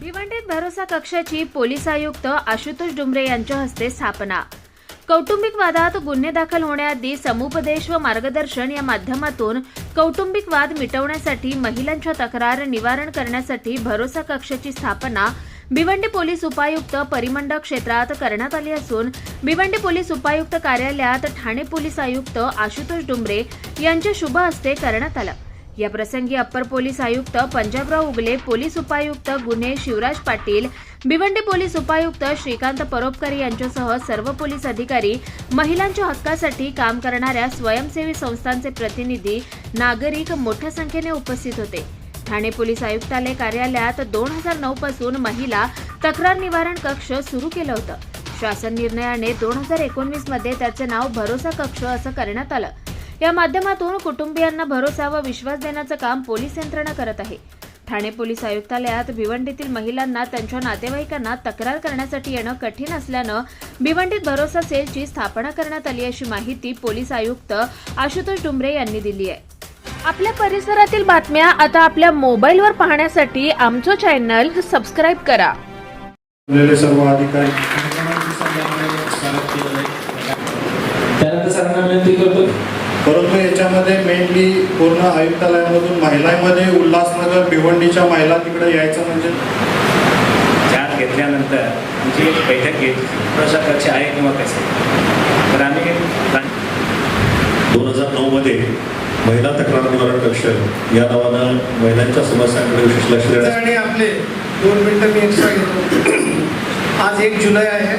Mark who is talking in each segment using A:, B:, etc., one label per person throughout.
A: भिवंडीत भरोसा कक्षाची पोलीस आयुक्त आशुतोष डुमरे यांच्या हस्ते स्थापना. कौटुंबिक वादात गुन्हे दाखल होण्याआधी समुपदेश व मार्गदर्शन या माध्यमातून कौटुंबिक वाद मिटवण्यासाठी महिलांच्या तक्रार निवारण करण्यासाठी भरोसा कक्षाची स्थापना भिवंडी पोलीस उपायुक्त परिमंडळ क्षेत्रात करण्यात आली असून भिवंडी पोलीस उपायुक्त कार्यालयात ठाणे पोलीस आयुक्त आशुतोष डुमरे यांच्या शुभ हस्ते करण्यात आलं. या प्रसंगी अप्पर पोलीस आयुक्त पंजाबराव उगले पोलीस उपायुक्त गुन्हे शिवराज पाटील भिवंडी पोलीस उपायुक्त श्रीकांत परोपकर यांच्यासह सर्व पोलीस अधिकारी महिलांच्या हक्कासाठी काम करणाऱ्या स्वयंसेवी संस्थांचे प्रतिनिधी नागरिक मोठ्या संख्येने उपस्थित होते. ठाणे पोलीस आयुक्तालय कार्यालयात दोन हजार नऊ पासून महिला तक्रार निवारण कक्ष सुरू केलं होतं. शासन निर्णयाने दोन हजार एकोणवीसमध्ये त्याचे नाव भरोसा कक्ष असं करण्यात आलं. या माध्यमातून कुटुंबियांना भरोसा व विश्वास देण्याचं काम पोलीस यंत्रणा करत आहे. ठाणे पोलीस आयुक्तालयात भिवंडीतील महिलांना त्यांच्या नातेवाईकांना तक्रार करण्यासाठी येणं कठीण असल्यानं भिवंडीत भरोसा सेलची स्थापना करण्यात आली अशी माहिती पोलीस आयुक्त आशुतोष डुमरे यांनी दिली आहे. आपल्या परिसरातील बातम्या आता आपल्या मोबाईलवर पाहण्यासाठी आमचं चॅनल सबस्क्राईब करा.
B: सर्व अधिकारी
C: त्यानंतर सरांना विनंती करतो
B: याच्यामध्ये मेनली पूर्ण आयुक्तालयामधून महिलांमध्ये उल्हासनगर भिवंडीच्या महिला तिकडे यायचं म्हणजे?
D: चार घेतल्यानंतर आमची एक बैठक घेतली प्रसा कक्ष आहे किंवा कसे? तर आम्ही
E: दोन हजार नऊमध्ये महिला तक्रार निवारण कक्ष या नावानं महिलांच्या समस्यांकडे विशेष लक्ष देण्यास
F: आणि आपले. दोन मिनिटं मी एक्स्ट्रा घेतो. आज एक जुलै आहे.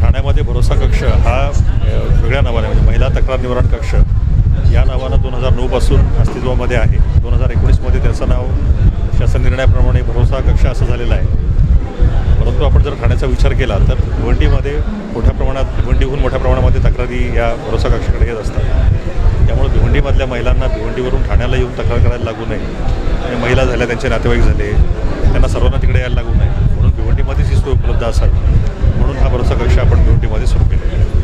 E: ठाण्यामध्ये भरोसा कक्ष हा वेगळ्या नावाने म्हणजे तक्रार निवारण कक्ष. या नावानं दोन हजार नऊपासून अस्तित्वामध्ये आहे. दोन हजार एकोणीसमध्ये त्याचं नाव शासन निर्णयाप्रमाणे भरोसा कक्ष असं झालेलं आहे. परंतु आपण जर ठाण्याचा विचार केला तर भिवंडीमध्ये मोठ्या प्रमाणात भिवंडीहून मोठ्या प्रमाणामध्ये तक्रारी या भरोसा कक्षाकडे येत असतात. त्यामुळे भिवंडीमधल्या महिलांना भिवंडीवरून ठाण्याला येऊन तक्रार करायला लागू नये. आणि महिला झाल्या त्यांचे नातेवाईक झाले त्यांना सर्वांना तिकडे यायला लागू नये. म्हणून भिवंडीमध्येच ही सोय उपलब्ध असावी. म्हणून हा भरोसा कक्ष आपण भिवंडीमध्ये सुरू केलेला आहे.